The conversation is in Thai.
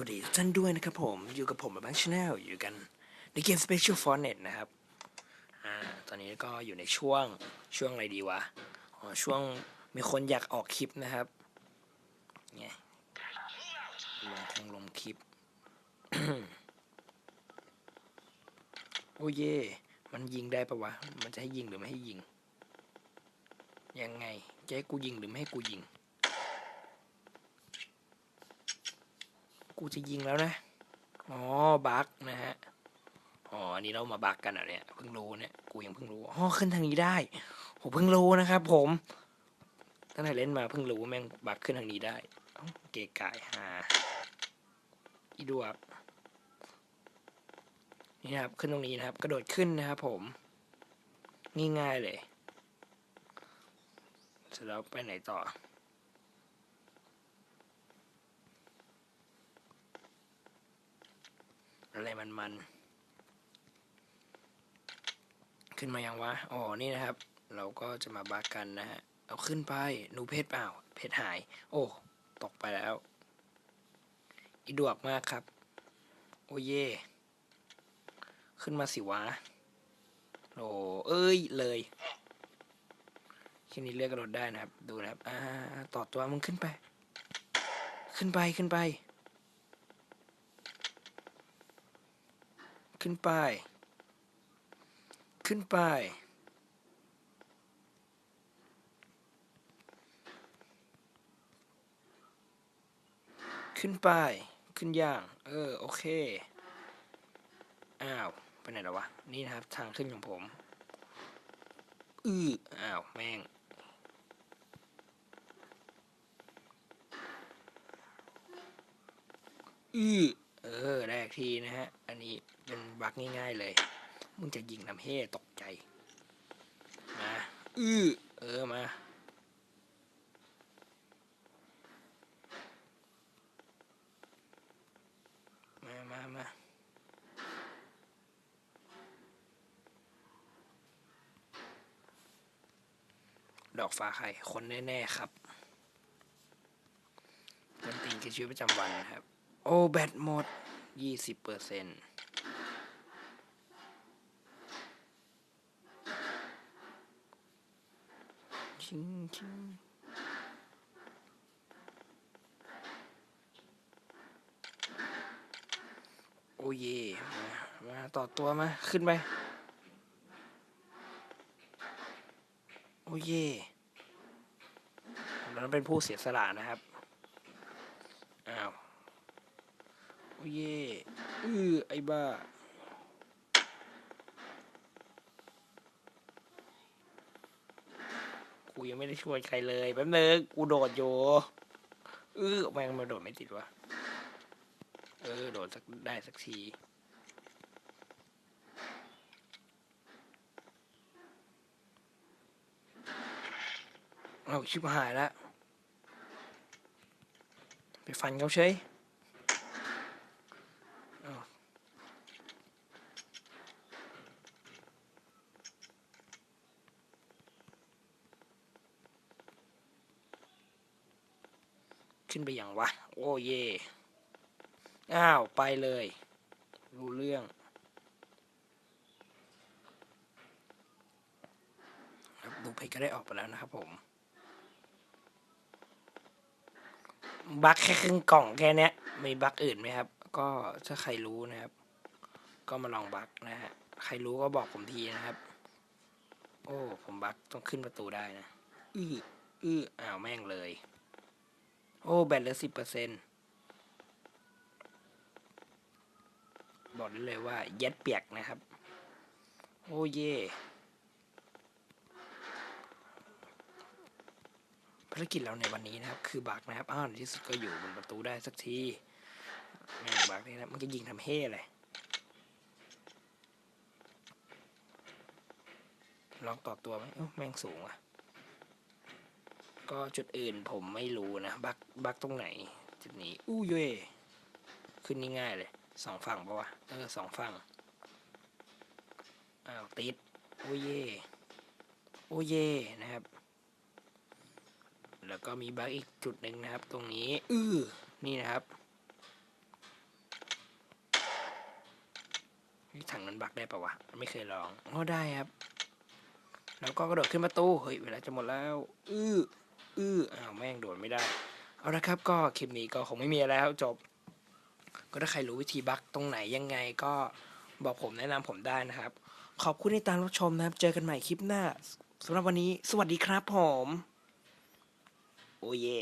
วัสดีทุกท่านด้วยนะครับผมอยู่กับผมแบบชาแนลอยู่กันในเกม Special Fortnite นะครับอ่าตอนนี้ก็อยู่ในช่วงช่วงอะไรดีวะอ๋อช่วงมีคนอยากออกคลิปนะครับไงลงคงลงคลิป โอ้เย่มันยิงได้ปะวะ มันจะให้ยิงหรือไม่ให้ยิง ยังไงจะให้กูยิงหรือไม่ให้กูยิง กูจะยิงแล้วนะ อ๋อ บักนะฮะ อ๋อ อันนี้เรามาบักกันอะเนี่ย เพิ่งรู้เนี่ย กูยังเพิ่งรู้ อ๋อ ขึ้นทางนี้ได้โหเพิ่งรู้นะครับผมตั้งแต่เล่นมาเพิ่งรู้ว่าแม่งบักขึ้นทางนี้ได้เอ้าเก๋ไก่ฮาอีดวกนี่นะครับ ขึ้นตรงนี้นะครับ กระโดดขึ้นนะครับผม ง่ายๆเลย เสร็จแล้วไปไหนต่อ อะไรมันมันๆ ขึ้นมายังวะ อ๋อ นี่นะครับ เราก็จะมาบักกันนะฮะ เอาขึ้นไป หนูเพชรเปล่า เพชรหาย โอ้ ตกไปแล้ว อีดวกมากครับ โอ้เย่ขึ้นมาสิวะ โอ้เอ้ย เลยทีนี้เลือกกระโดดได้นะครับ ดูนะครับ อ่า ต่อตัวมึงขึ้นไป ขึ้นไป ขึ้นไป ขึ้นไปขึ้นไปขึ้นไปขึ้นย่าง เออ โอเค อ้าว ไปไหนแล้ววะ นี่นะครับ ทางขึ้นของผม อืออ้าว แม่งอือ ออแรกทีนะฮะ อันนี้เป็นบักง่ายๆเลย มึงจะยิงทำเฮ่ตกใจ มาอื้อเออมา มามามาดอกฟ้าไข่คนแน่ ๆ ครับเป็นตีนคือชีวิตประจำวันนะครับ โอ้ แบตหมด ยี่สิบเปอร์เซ็นต์ชิงชิงโอ้เยมามา ต่อตัวมา ขึ้นไป โอ้เยผมนั้นเป็นผู้เสียสละนะครับ อ้าว โอ้เย่อือไอ้บ้า กูยังไม่ได้ช่วยใครเลยแป๊บนึงกูโดดอยู่เออแม่งมาโดดไม่ติดวะเออ โดดสักได้สักทีเอาชิบหายแล้วไปฟันเขาเฉย ขึ้นไปอย่างวะ โอ้เย่อ้าว ไปเลย รู้เรื่องครับดูเพจก็ได้ออกไปแล้วนะครับผม บักแค่ครึ่งกล่องแค่นี้มีบักอื่นไหมครับ ก็ถ้าใครรู้นะครับ ก็มาลองบักนะฮะ ใครรู้ก็บอกผมทีนะครับ โอ้ ผมบักต้องขึ้นประตูได้นะ อื้อ อื้อ อ้าว แม่งเลย อ้แบตเหลือสิบเปอร์เซ็นต์บอกได้เลยว่าเย็ดเปียกนะครับ โอ้เย่ภารกิจเราในวันนี้นะครับ คือบักนะครับอ้าวในที่สุดก็อยู่บนประตูได้สักทีแม่บักนี่นะมันก็ยิงทำเฮ่เลยลองต่อตัวไหมเอ้าแม่งสูงอะ ก็จุดอื่นผมไม่รู้นะบัก บักตรงไหนจุดนี้อู้เย่ขึ้นง่ายเลยสองฝั่งปะวะเออสองฝั่งอ้าวติดโอ้เย่โอ้เย่นะครับ แล้วก็มีบักอีกจุดหนึ่งนะครับ ตรงนี้อือนี่นะครับถังนั้นบักได้ปะวะ ไม่เคยลองก็ได้ครับ แล้วก็กระโดดขึ้นประตู เฮ้ย เวลาจะหมดแล้ว อืออืออ้าว แม่งโดดไม่ได้ เอาละครับก็คลิปนี้ก็คงไม่มีอะไรแล้วจบ ก็ถ้าใครรู้วิธีบักตรงไหนยังไงก็บอกผมแนะนำผมได้นะครับ ขอบคุณที่ตามรับชมนะครับ เจอกันใหม่คลิปหน้าสำหรับวันนี้ สวัสดีครับผม โอเย่